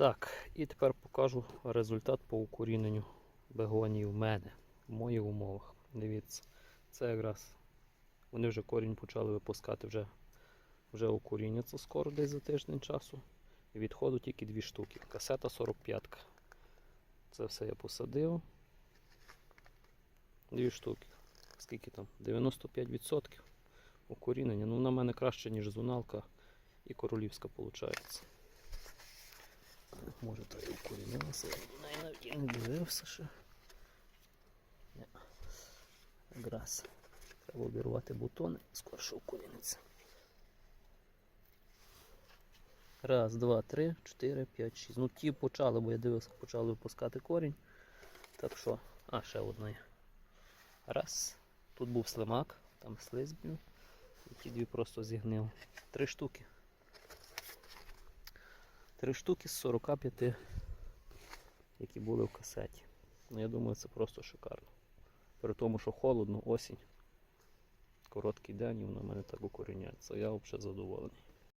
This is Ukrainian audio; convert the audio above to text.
Так, і тепер покажу результат по укоріненню бегонії в мене, в моїх умовах. Дивіться, це якраз вони вже корінь почали випускати, вже, вже укоріняться скоро десь за тиждень часу. І відходу тільки дві штуки. Касета 45. -ка. Це все я посадив. Дві штуки. Скільки там? 95% укорінення. Ну, в мене краще, ніж зуналка і королівська виходить. Може то і укорінилася, я не дивився ще. Ні. Якраз. Треба обірвати бутони, скорше укоріниться. Раз, два, три, чотири, п'ять, шість. Ну ті почали, бо я дивився, почали випускати корінь. Так що, а, ще одна є. Раз. Тут був слимак, там слизь був. І ті дві просто зігнив. Три штуки. Три штуки з 45, які були в касеті. Ну, я думаю, це просто шикарно. При тому, що холодно, осінь. Короткий день і воно в мене так укоріняється. Я взагалі задоволений.